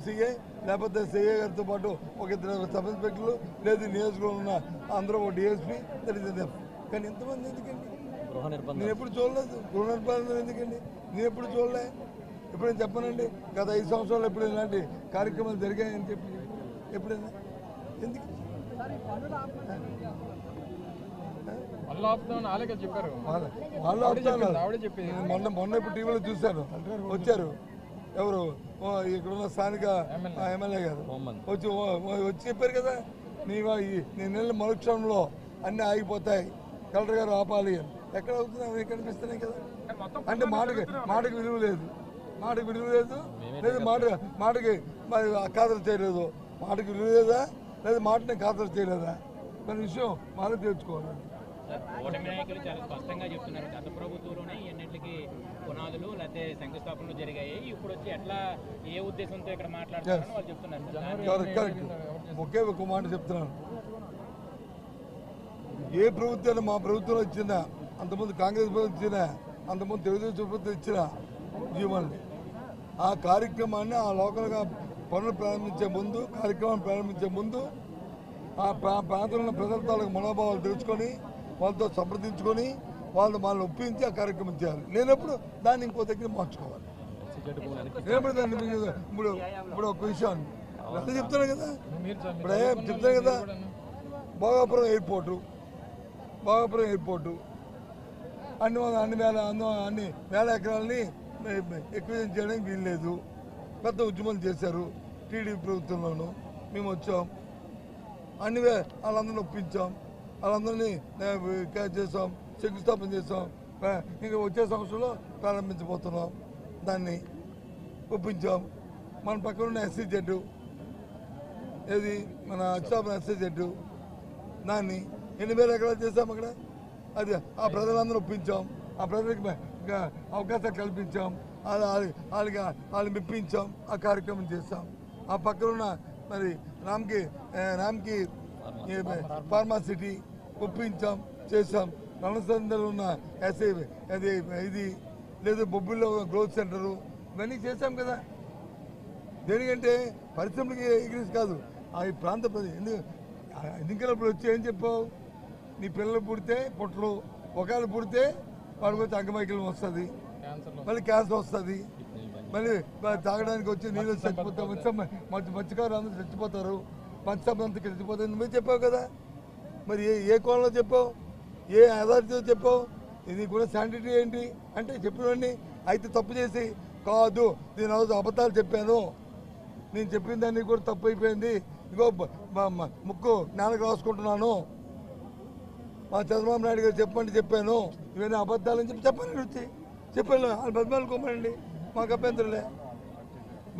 CA లేకపోతే CA గారితో పాటు ఒక ఇద్దరు సబ్ ఇన్స్పెక్టర్లు లేదు నియోజకవర్గంలో ఉన్న అందరూ ఒక డిఎస్పీ తెలియదు కానీ ఎంతమంది ఎందుకండి? గృహ నిర్బంధం. నేను ఎప్పుడు చూడలేదు. గృహ నిర్బంధం ఎందుకండి? నేను ఎప్పుడు చూడలే. ఎప్పుడైనా చెప్పనండి? గత ఐదు సంవత్సరాలు ఎప్పుడు ఇలాంటి కార్యక్రమాలు జరిగాయని చెప్పి. ఎప్పుడైనా? ఎందుకు? వాళ్ళ మొన్న మొన్న ఇప్పుడు టీవీలో చూశాను. వచ్చారు. ఎవరు? ఇక్కడున్న స్థానిక ఎమ్మెల్యే. గారు. వచ్చి వచ్చి చెప్పారు కదా నీ నీ నెల మరుక్షణంలో అన్నీ ఆగిపోతాయి. కలెక్టర్ గారు ఆపాలి అని. ఎక్కడ అవుతుంది? అవి కనిపిస్తున్నాయి కదా? అంటే మాటకి మాటకి విలువ లేదు. మాటకి విలువ లేదు. లేదు మాట మాటకి మరి ఖాతరు చేయలేదు. మాటకి విలువ లేదా? లేదా మాటని ఖాతరు చేయలేదా? మన విషయం మాలో తెలుసుకోవాలి. ఓటమి నాయకులు చాలా స్పష్టంగా చెప్తున్నారు. గత ప్రభుత్వంలోనే ఎన్నింటికి పునాదులు లేకపోతే శంకుస్థాపనలు జరిగాయి. ఇప్పుడు వచ్చి ఎట్లా ఏ ఉద్దేశంతో ఇక్కడ మాట్లాడుతున్నారని వాళ్ళు చెప్తున్నారు. ఒకే ఒక మాట చెప్తున్నాను. ఏ ప్రభుత్వాన్ని మా ప్రభుత్వంలో ఇచ్చిందా అంతకుముందు కాంగ్రెస్ ప్రభుత్వం ఇచ్చిన అంతకుముందు తెలుగుదేశం ప్రభుత్వం ఇచ్చిన జీవనాన్ని ఆ కార్యక్రమాన్ని ఆ లోకల్గా పనులు ప్రారంభించే ముందు కార్యక్రమాన్ని ప్రారంభించే ముందు ఆ ప్రా ప్రాంతంలో ప్రజల తాలూకు మనోభావాలు తెలుసుకొని వాళ్ళతో సంప్రదించుకొని వాళ్ళు వాళ్ళని ఒప్పించి ఆ కార్యక్రమం చేయాలి. లేనప్పుడు దాన్ని ఇంకో దగ్గర మార్చుకోవాలి. సిగరెట్ లేనప్పుడు దాన్ని ఇప్పుడు ఇప్పుడు ఒక విషయం. అదే చెప్తాను కదా? ఇప్పుడు చెప్తాను కదా? భోగాపురం ఎయిర్పోర్టు. భోగాపురం ఎయిర్పోర్టు. అన్ని అన్ని వేల అన్ని వేల ఎకరాలని ఎక్విజన్ చేయడానికి వీల్లేదు. పెద్ద ఉద్యమాలు చేశారు టీడీపీ ప్రభుత్వంలోనూ. మేము వచ్చాం. అన్ని వే- వాళ్ళందరినీ ఒప్పించాం. వాళ్ళందరినీ క్యాచ్ చేసాం శంకుస్థాపన చేసాం ఇంకా వచ్చే సంవత్సరంలో ప్రారంభించబోతున్నాం. దాన్ని ఒప్పించాం. మన పక్కన ఉన్న ఎస్సీ జెడ్ ఏది? మన అక్షాపన ఎస్సీ జెడ్ దాన్ని ఎన్ని వేల ఎకరాలు చేసాం అక్కడ? అది ఆ ప్రజలందరూ ఒప్పించాం. ఆ ప్రజలకు ఇంకా అవకాశాలు కల్పించాం. వాళ్ళ- వాళ్ళకి వాళ్ళు మెప్పించాం. ఆ కార్యక్రమం చేస్తాం ఆ పక్కన ఉన్న మరి రామ్కి రామ్కి ఫార్మా సిటీ ఒప్పించాం చేసాం రణసందలో ఉన్న ఎస్ఐ అది ఇది లేదు బొబ్బుల్లో గ్రోత్ సెంటరు ఇవన్నీ చేసాం కదా. దేనికంటే పరిశ్రమలకి ఎగ్రీస్ కాదు ఆ ప్రాంత ప్రజలు ఎందుకు ఎన్నికలప్పుడు వచ్చి ఏం చెప్పావు? నీ పిల్లలు పుడితే పుట్టరు ఒకవేళ పుడితే వాడికి వచ్చి అంగమైకల్యం వస్తుంది. మళ్ళీ క్యాన్సర్ వస్తుంది. మళ్ళీ తాగడానికి వచ్చి నీళ్ళు చచ్చిపోతాం మత్స్య మత్స్యకారులు అందరూ చచ్చిపోతారు. మత్స్యం అంతా చచ్చిపోతుంది నువ్వే చెప్పావు కదా. మరి ఏ ఏ కోణంలో చెప్పావు? ఏ అథారిటీతో చెప్పావు? ఇది కూడా శానిటరీ ఏంటి? అంటే చెప్పినవన్నీ అయితే తప్పు చేసి కాదు నేను రోజు అబద్ధాలు చెప్పాను. నేను చెప్పిన దాన్ని కూడా తప్పు అయిపోయింది. ఇగో ముక్కు నాన్నకు రాసుకుంటున్నాను. మా చంద్రబాబు నాయుడు గారు చెప్పండి చెప్పాను. ఇవన్నీ అబద్ధాలని చెప్పి చెప్పండి వచ్చి చెప్పాను వాళ్ళు బతిమాలుకోమండి. మాకు అభ్యంతరులే.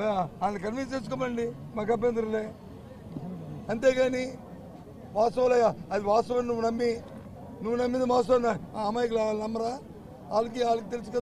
వాళ్ళని కన్విన్స్ చేసుకోమండి. మాకు అభ్యంతరులే. అంతేగాని వాస్తవాలే అది వాస్తవం నువ్వు నమ్మి నువ్వు నమ్మింది వాస్తవం అమ్మాయికి నమ్మరా? వాళ్ళకి వాళ్ళకి తెలుసు